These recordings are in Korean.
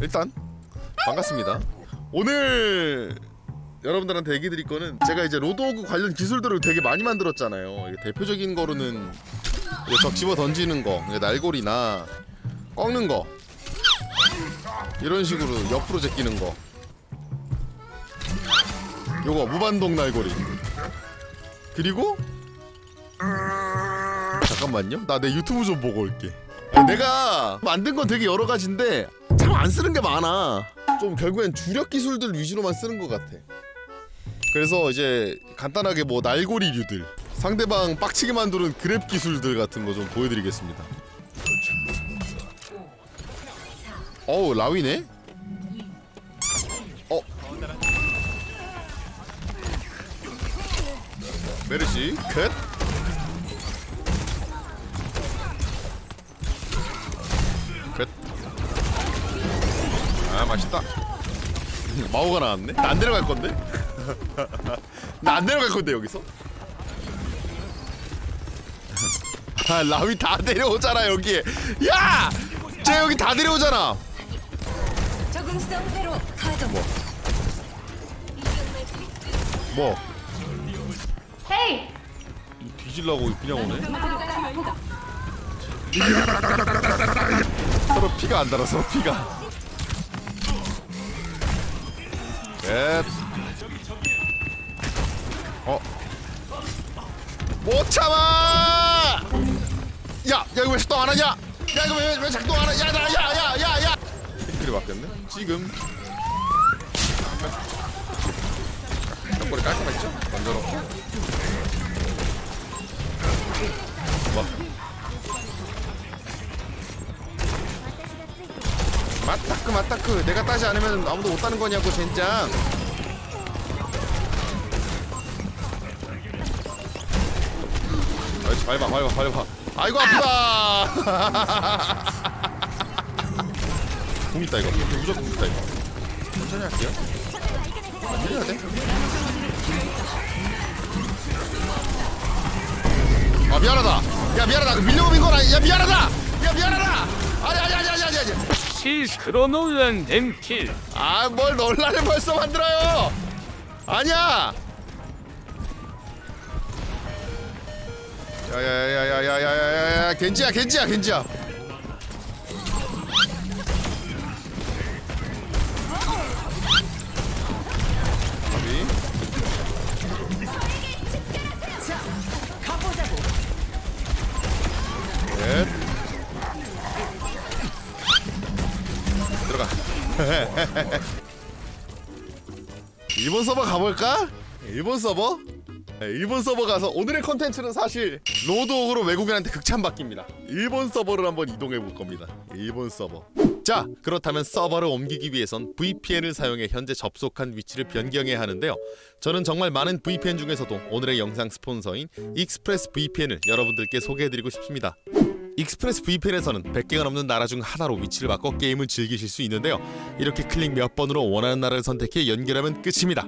일단 반갑습니다. 오늘 여러분들한테 얘기 드릴 거는 제가 이제 로드오그 관련 기술들을 되게 많이 만들었잖아요. 대표적인 거로는 적 집어 던지는 거, 날골이나 꺾는 거 이런 식으로 옆으로 제끼는 거. 요거 무반동 날골이. 그리고 잠깐만요. 나 내 유튜브 좀 보고 올게. 아니, 내가 만든 건 되게 여러 가지인데 참 안 쓰는 게 많아. 좀 결국엔 주력 기술들 위주로만 쓰는 것 같아. 그래서 이제 간단하게 뭐 날고리류들, 상대방 빡치게 만드는 그랩 기술들 같은 거 좀 보여드리겠습니다. 어우 라위네? 어? 메르시 컷? 컷. 아 맛있다. 마오가 나왔네. 나 안 내려갈 건데? 나 안 내려갈 건데 여기서? 아 라위 다 내려오잖아 여기에. 야! 쟤 여기 다 내려오잖아. 적응성대로 가동. 뭐? 헤이! 뒤질라고 그냥 오네. 서로 피가 안 달아 서로 피가. 넷. 어. 못 참아! 야, 야 이거 왜 작동 안 하냐? 야 이거 왜, 왜 작동 안 하냐? 야, 나, 야, 야, 야, 야. 그래 바뀌었네. 지금. 덕분에 깔끔했죠? 먼저 넣고. 뭐? 맞다크 맞다크 내가 따지 않으면 아무도 못 따는 거냐고 젠장. 아이씨 밟아 밟아 밟아. 아이고 아프다. 공 있다 이거. 무조건 공 있다 이거. 천천히 할게요. 해야 돼? 아 미안하다. 야 미안하다. 그 밀려고 민건 아니 야 미안하다. 야 미안하다. 아니 아니 아니 아니 아니 아니 실크로 논란된 킬 아 뭘 논란을 벌써 만들어요 아니야 야야야야야야야야 겐지야 겐지야 겐지야 일본 서버 가볼까? 일본 서버? 네, 일본 서버 가서 오늘의 컨텐츠는 사실 로드옥으로 외국인한테 극찬받기입니다. 일본 서버를 한번 이동해 볼 겁니다. 일본 서버. 자 그렇다면 서버를 옮기기 위해선 VPN을 사용해 현재 접속한 위치를 변경해야 하는데요. 저는 정말 많은 VPN 중에서도 오늘의 영상 스폰서인 익스프레스 VPN을 여러분들께 소개해드리고 싶습니다 익스프레스 VPN에서는 100개가 넘는 나라 중 하나로 위치를 바꿔 게임을 즐기실 수 있는데요. 이렇게 클릭 몇 번으로 원하는 나라를 선택해 연결하면 끝입니다.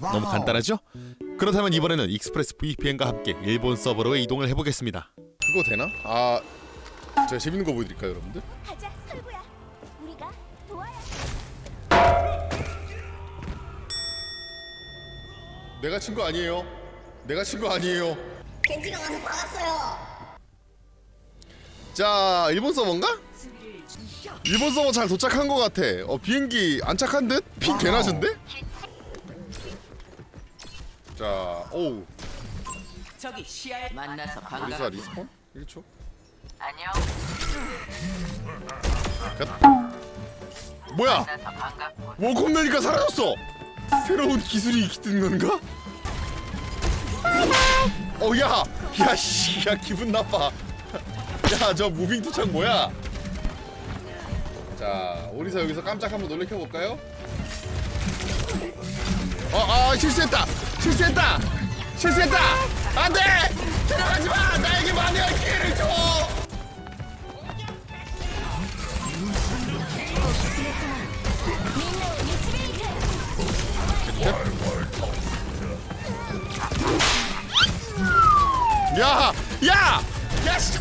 너무 간단하죠? 그렇다면 이번에는 익스프레스 VPN과 함께 일본 서버로 이동을 해보겠습니다. 그거 되나? 아, 제가 재밌는 거 보여드릴까요, 여러분들? 가자, 설구야. 우리가 도와야 내가 친 거 아니에요. 내가 친 거 아니에요. 겐지가 와서 막았어요. 자, 일본 서버인가? 일본 서버 잘 도착한 것 같아. 어, 비행기 안착한 듯? 핑 개나준데? 자, 오우. 저기 시야에 만나서 여기서 반갑. 리스폰? 1초. 안녕. 뭐야? 만나서 반갑고. 원콤 내니까 사라졌어. 새로운 기술이 뜬 건가? 어, 야, 야, 씨, 야, 기분 나빠. 야, 저 무빙 투창 뭐야? 자, 우리서 여기서 깜짝 한번 놀래켜 볼까요? 어, 아, 실수했다. 실수했다. 실수했다. 안 돼.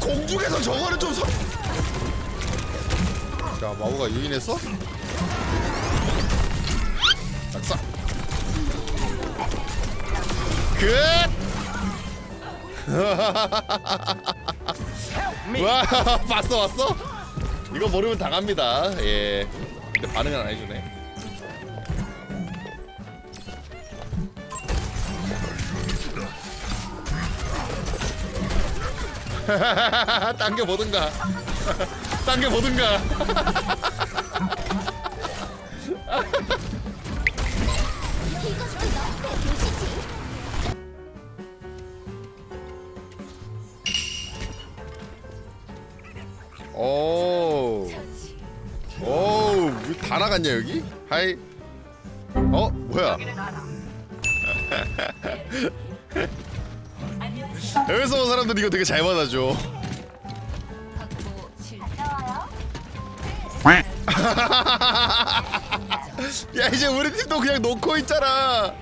공중에서 저거는 좀 서... 자 마오가 유인했어? 낙사 끝! 와 봤어 봤어? 이거 모르면 당합니다 예 근데 반응은 안 해주네 당겨 보든가 당겨 보든가 오. 오, 다 나갔냐 여기? 하이. 어, 뭐야? 여기서 온 사람들 이거 되게 잘 받아줘. 야 이제 우리 팀도 그냥 놓고 있잖아.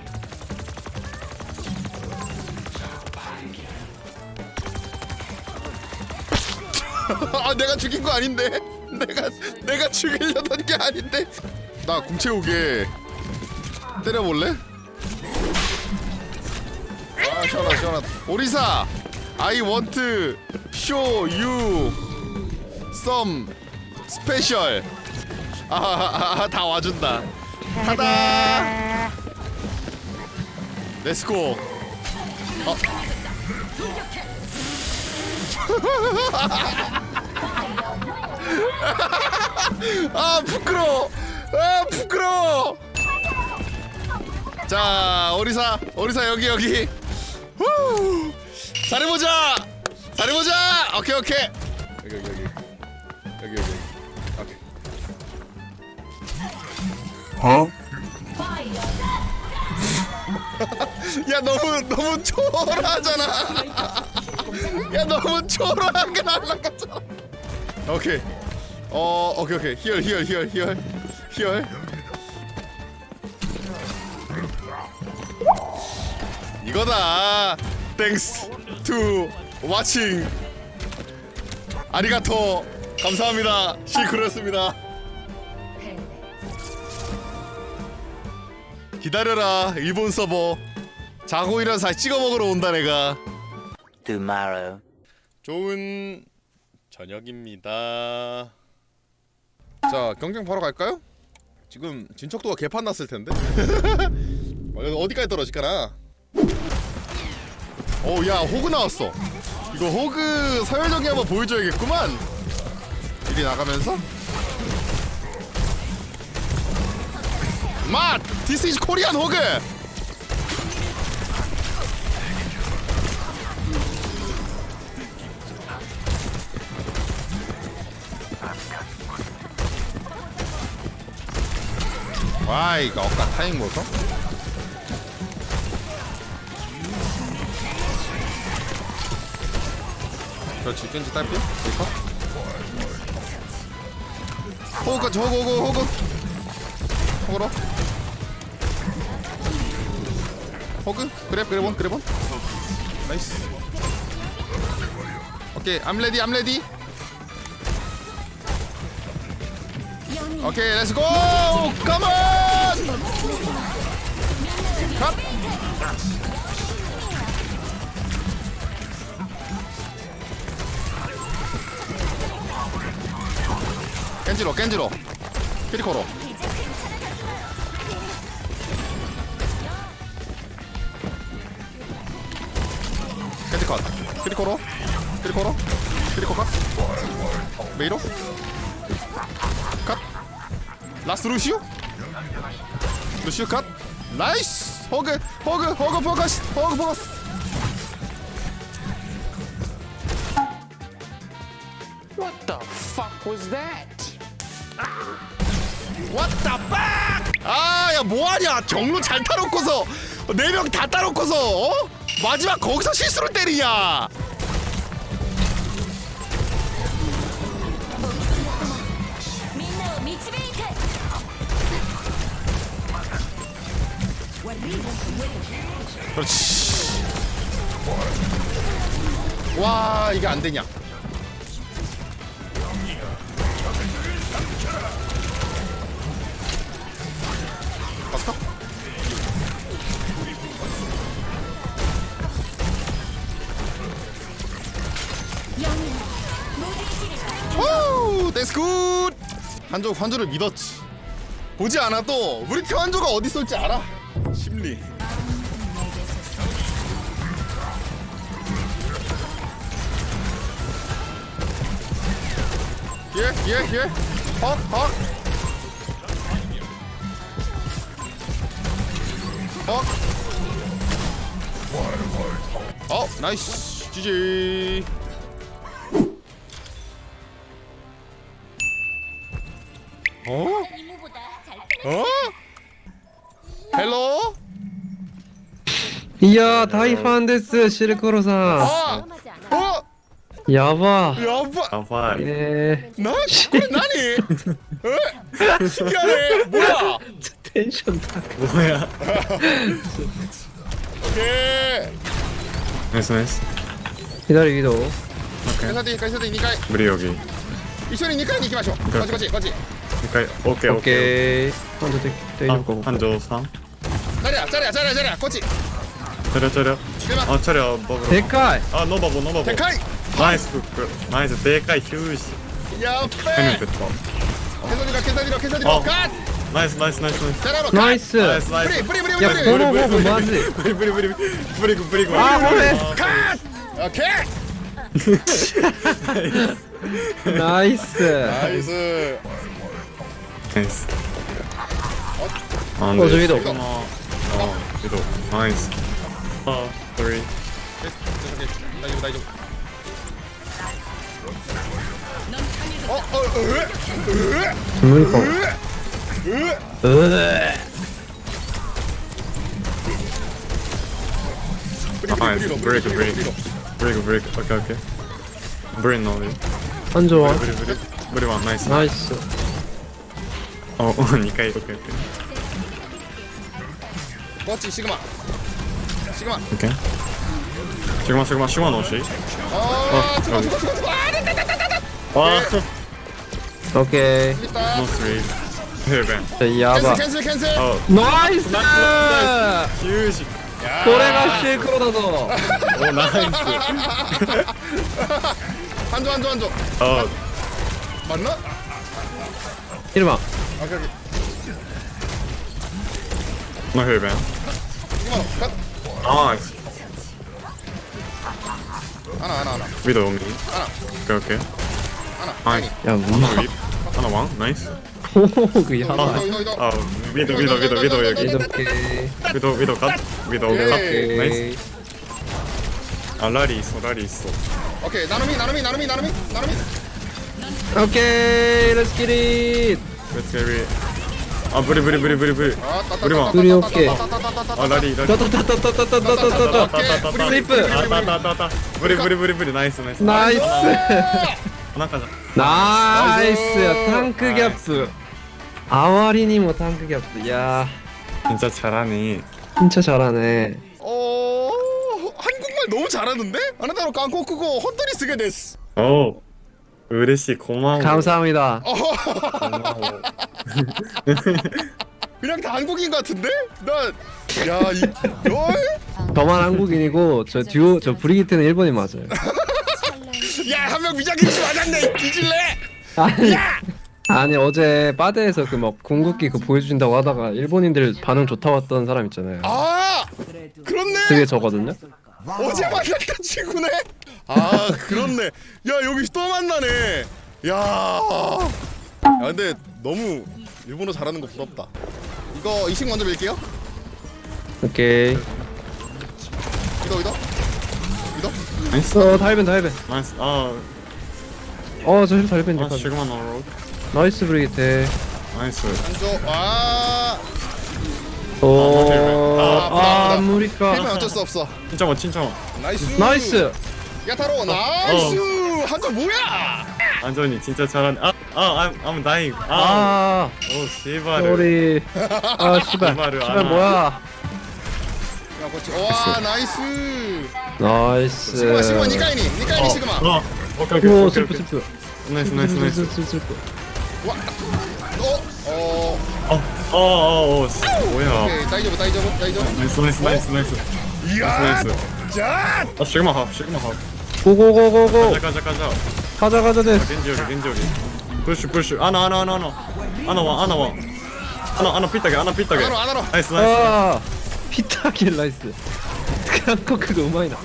아 내가 죽인 거 아닌데? 내가 내가 죽이려던 게 아닌데? 나 궁채우게 때려볼래? 아 시원하 시원하. 오리사, I want to show you some special. 아, 아, 아, 다 와준다. 가다. 렛츠고. 어. 아 부끄러워. 아 부끄러워. 자 오리사 오리사 여기 여기. 후. 잘해보자. 잘해보자. 오케이 오케이. 여기 여기 여기 여기 여기. 오케이. 야 너무 너무 초라하잖아. 야 너무 초라하게 날라갔잖아. 오케이. 어 오케이 오케이. 히얼 히얼 히얼 히얼 히얼. 이거다. 땡스 투 와칭. 아리가토. 감사합니다. 시크로였습니다. 기다려라 일본 서버 자고 일어나 다시 찍어 먹으러 온다 내가 tomorrow. 좋은 저녁입니다 자 경쟁 바로 갈까요? 지금 진척도가 개판 났을 텐데 어, 어디까지 떨어질까나 어야 호그 나왔어 이거 호그 서열정리 한번 보여줘야겠구만 이리 나가면서 맛! This is Korean 호그! 와 이거 아까 타임 뭐서? 그렇지 겐지 딸피? 리커 호그까지 호그 호그 호그. 호그로. 호그? 그랩 그랩원 그랩원 나이스. 오케이 I'm ready 오케이 렛츠고 컴온 컷 겐지로 겐지로. 키리코로. 겐지 컷. 키리코로? 키리코로? 키리코 컷? 메이로? 컷. 라스트 루시우? 루시우 컷. 나이스! 호그 호그 호그 포커스 호그 포커스. What the fuck was that? 왔다 빡! 아야 뭐하냐 경로 잘 타놓고서 네 명 다 따놓고서 어? 마지막 거기서 실수로 때리냐 그렇지 와 이게 안되냐 한조 환조를 믿었지. 보지 않아도 우리 팀 환조가 어디 있을지 알아. 심리. 예 예 예 헉 헉. 헉. 어, 나이스. GG. ヘローいやー大ファンです。シルコロさああんやば。やば。い。ねなこれ何？え？やボテンション高い。おや。へえナイスナイス。左移動返さ。一緒に2回に行きましょう。こっちこっちこっち。 오케이 오케이 오케이 오케이. 한조 때리는 거 볼게. 한조 삼 자리야 자리야 자리야 자리야 꼬치 차려 차려 아 차려 먹으러 데카이. 아 노바보 노바보 데카이 나이스 굿굿 나이스 데카이 휴지 형님 야빼 됐다 캐서디가 캐서디가 캐서디가 어. 갓 나이스 나이스 나이스 나이스 나이스. 나이스 브리 브리 브리 야, 보노 보고 마지. 브리 브리 브리 브리 브리 브리 아, 뭐해. 갓 오케이 나이스. 나이스 나이스 아, 어, 저 위도. 지금, 어, 어 위도 나이스 어 sorry 나 이거 나 이거 어? 어? 으? 죽는 거 으? 으? 나이스 브레이크 브레이크 브레이크 브레이크 오케이 오케이 브레이크 나오네 안 좋아 브레이크 브레이크 브레이크 나이스 나이스 어, 어, 그러니까 이렇게 이렇게. 멋지 시그마. 시그마. 오케이. 지금만 지금만 시간 없이. 아 어, 죽어 여기. 죽어 죽어 죽어 아 오케이. 뭐, 네, 네. 자 야바. 어. 나이스! 휴식. 고래가 실크로다도. 오 나이스. 한조 한조 한조. 어, 맞나? 이름아 오케이 오케이 나 혈변. 이만 컷 나이스. 하나 하나 하나 위더 용기. 하나 오케이, 오케이. 하나 아이. 아니 야 하나 위. 하나 왕. 나이스. 우오 그야 이거 이거 이거 아, 위더, 위더, 위더, 위더 여기. 이렇게 위더, 위더 갓. 위더 갓. 오케이. 나이스. 아, 라리 있어, 라리 있어. 오케이 나눔이 나눔이 나눔이 나눔이 나눔이 오케이 렛츠 기릿 그렇지 우리 아 브리 브리 브리 브리 브리. 아, 우리만 뭐? 브리 오케이. 아 라리 라리. 따따따따따따따따따 오케이. 세이프 아따따따따. 아, 브리 브리 브리 브리. 나이스 나이스. 나이스. 하나까지 나이스. 탕크 갭스. 아와리니모 탕크 갭스 야. 진짜 잘하니 진짜 잘하네. 어 한국말 너무 잘하는데? 아나타로 깡코 크고 헛돌이 쓰게 됐어. 오 의뢰씨 고마워. 감사합니다. 고마워. 어. 그냥 다 한국인 같은데? 난야 이, 어? 저만 한국인이고 저 듀오 저 브리기트는 일본인 맞아요. 야한 명 미장김치 맞았네 뒤질래? 아니 아니 어제 빠데에서 그 막 궁극기 그 보여준다고 하다가 일본인들 반응 좋다고 했던 사람 있잖아요. 아 그렇네 그게 저거든요. 어제 만났던 친구네? 아, 그렇네. 야, 여기 또 만나네. 야, 야, 근데 너무 일본어 잘하는 거 부럽다. 이거 이식 먼저 밀게요. 오케이 이도 이도 이도. 나이스 어 달벤 달벤 나이스 아, 어저 달벤 아 잠깐 시그마 나로 나이스 브리기트 나이스. 와. 아, 오아 아프다, 힘은 무리까 어쩔 수 없어. 진짜 뭐 진짜 뭐 나이스. 나이스 야타로 어. 나이스! 어. 한점 뭐야? 안전이 진짜 잘하네 아아 I'm 아, dying 아오 아. 아. 씨발을. 소리. 아, 씨발. 씨발, 뭐야. 야 그렇지. 와 나이스! 나이스. 시그마 시그마 니카이니. 니카이니 어. 시그마. 어. 오케이 오케이 오, 슬프, 슬프. 나이스 나이스 나이스. 슬프, 슬프. 와어어어어 뭐야. 오케이 다이저브 다이저브 다이저브. 나이스 나이스 나이스 나이스. 야자아 시그마 합 시그마 합 고고고고고. 가자 가자 가자. 가자 가자 아, 됐어. 겐지 여기 겐지 여기. 푸시 푸시. 아나 아나 아나 아나. 아나 와 아나 와. 아나 아나 삐딱해 아나 삐딱해 안하로 안하로. 나이스 나이스. 아 피타길 나이스. 한국 그거 우마이나.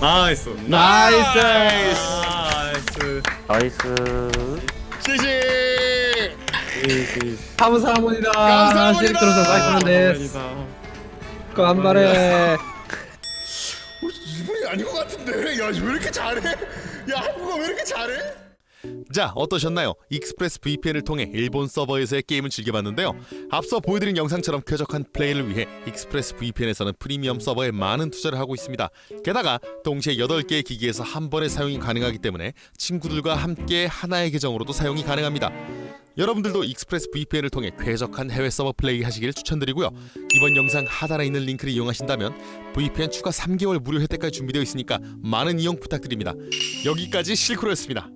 나이스. 나이스. 나이스. 나이스. 시시. 감사합니다. 감사합니다. 시리트로서 나이스인데 깜발해 이분이 아닌 것 같은데. 야 왜 이렇게 잘해? 야 한국어 왜 이렇게 잘해? 자 어떠셨나요? 익스프레스 VPN을 통해 일본 서버에서의 게임을 즐겨봤는데요. 앞서 보여드린 영상처럼 쾌적한 플레이를 위해 익스프레스 VPN에서는 프리미엄 서버에 많은 투자를 하고 있습니다. 게다가 동시에 8개의 기기에서 한 번에 사용이 가능하기 때문에 친구들과 함께 하나의 계정으로도 사용이 가능합니다 여러분들도 익스프레스 VPN을 통해 쾌적한 해외 서버 플레이 하시기를 추천드리고요. 이번 영상 하단에 있는 링크를 이용하신다면 VPN 추가 3개월 무료 혜택까지 준비되어 있으니까 많은 이용 부탁드립니다. 여기까지 실크로였습니다.